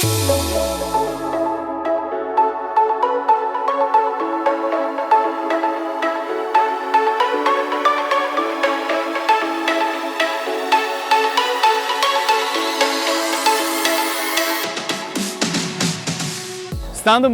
Standın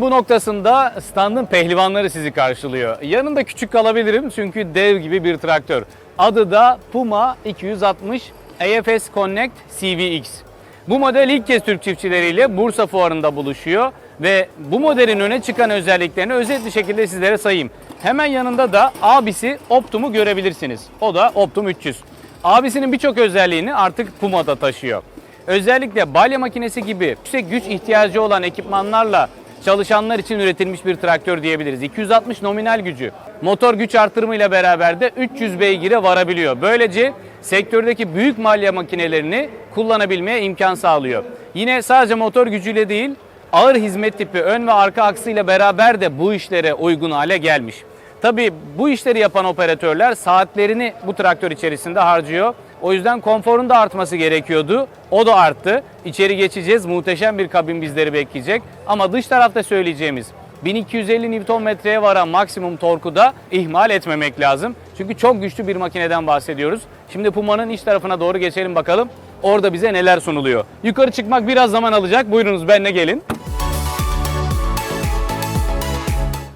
bu noktasında standın pehlivanları sizi karşılıyor. Yanında küçük kalabilirim çünkü dev gibi bir traktör. Adı da Puma 260 AFS Connect CVX. Bu model ilk kez Türk çiftçileriyle Bursa Fuarı'nda buluşuyor ve bu modelin öne çıkan özelliklerini özet bir şekilde sizlere sayayım. Hemen yanında da abisi Optum'u görebilirsiniz. O da Optum 300. Abisinin birçok özelliğini artık Puma'da taşıyor. Özellikle balya makinesi gibi yüksek güç ihtiyacı olan ekipmanlarla çalışanlar için üretilmiş bir traktör diyebiliriz. 260 nominal gücü. Motor güç artırımıyla beraber de 300 beygire varabiliyor. Böylece sektördeki büyük malya makinelerini kullanabilmeye imkan sağlıyor. Yine sadece motor gücüyle değil, ağır hizmet tipi ön ve arka aksıyla beraber de bu işlere uygun hale gelmiş. Tabii bu işleri yapan operatörler saatlerini bu traktör içerisinde harcıyor. O yüzden konforun da artması gerekiyordu. O da arttı. İçeri geçeceğiz. Muhteşem bir kabin bizleri bekleyecek. Ama dış tarafta söyleyeceğimiz 1250 Nm'ye varan maksimum torku da ihmal etmemek lazım. Çünkü çok güçlü bir makineden bahsediyoruz. Şimdi Puma'nın iç tarafına doğru geçelim bakalım. Orada bize neler sunuluyor. Yukarı çıkmak biraz zaman alacak. Buyurunuz benimle gelin.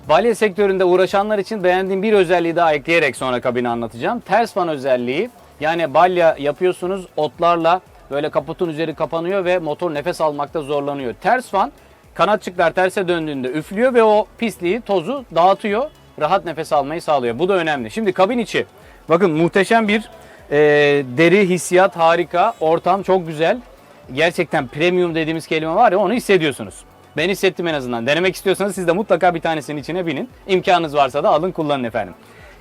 Balya sektöründe uğraşanlar için beğendiğim bir özelliği daha ekleyerek sonra kabini anlatacağım. Ters fan özelliği. Yani balya yapıyorsunuz otlarla böyle kaputun üzeri kapanıyor ve motor nefes almakta zorlanıyor. Ters fan kanatçıklar terse döndüğünde üflüyor ve o pisliği, tozu dağıtıyor. Rahat nefes almayı sağlıyor. Bu da önemli. Şimdi kabin içi. Bakın muhteşem bir e, deri hissiyat harika. Ortam çok güzel. Gerçekten premium dediğimiz kelime var ya onu hissediyorsunuz. Ben hissettim en azından. Denemek istiyorsanız siz de mutlaka bir tanesinin içine binin. İmkanınız varsa da alın kullanın efendim.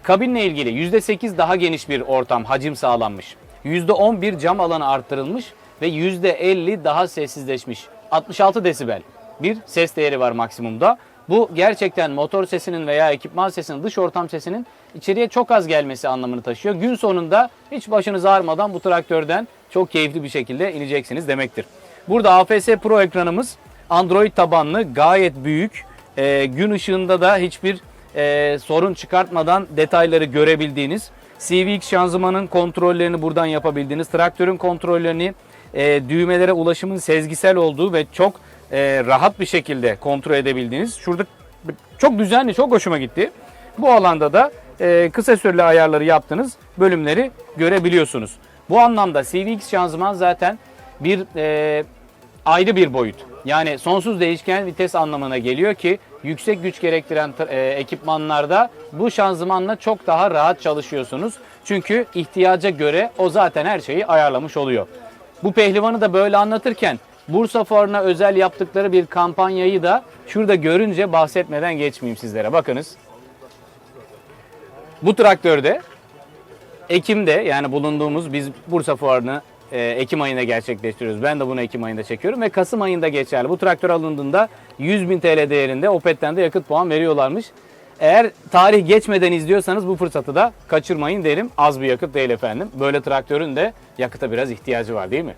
Kabinle ilgili %8 daha geniş bir ortam, hacim sağlanmış. %11 cam alanı arttırılmış ve %50 daha sessizleşmiş. 66 desibel bir ses değeri var maksimumda. Bu gerçekten motor sesinin veya ekipman sesinin, dış ortam sesinin içeriye çok az gelmesi anlamını taşıyor. Gün sonunda hiç başınız ağrımadan bu traktörden çok keyifli bir şekilde ineceksiniz demektir. Burada AFS Pro ekranımız Android tabanlı gayet büyük. Ee, gün ışığında da hiçbir e, sorun çıkartmadan detayları görebildiğiniz, CVX şanzımanın kontrollerini buradan yapabildiğiniz, traktörün kontrollerini, e, düğmelere ulaşımın sezgisel olduğu ve çok e, rahat bir şekilde kontrol edebildiğiniz. Şurada çok düzenli, çok hoşuma gitti. Bu alanda da e, kısa süreli ayarları yaptığınız bölümleri görebiliyorsunuz. Bu anlamda CVX şanzıman zaten bir e, ayrı bir boyut. Yani sonsuz değişken vites anlamına geliyor ki yüksek güç gerektiren e, ekipmanlarda bu şanzımanla çok daha rahat çalışıyorsunuz. Çünkü ihtiyaca göre o zaten her şeyi ayarlamış oluyor. Bu pehlivanı da böyle anlatırken Bursa Fuarı'na özel yaptıkları bir kampanyayı da şurada görünce bahsetmeden geçmeyeyim sizlere. Bakınız. Bu traktörde Ekim'de yani bulunduğumuz biz Bursa Fuarı'nı e, Ekim ayında gerçekleştiriyoruz. Ben de bunu Ekim ayında çekiyorum ve Kasım ayında geçerli. Bu traktör alındığında 100 bin TL değerinde Opet'ten de yakıt puan veriyorlarmış. Eğer tarih geçmeden izliyorsanız bu fırsatı da kaçırmayın derim. Az bir yakıt değil efendim. Böyle traktörün de yakıta biraz ihtiyacı var değil mi?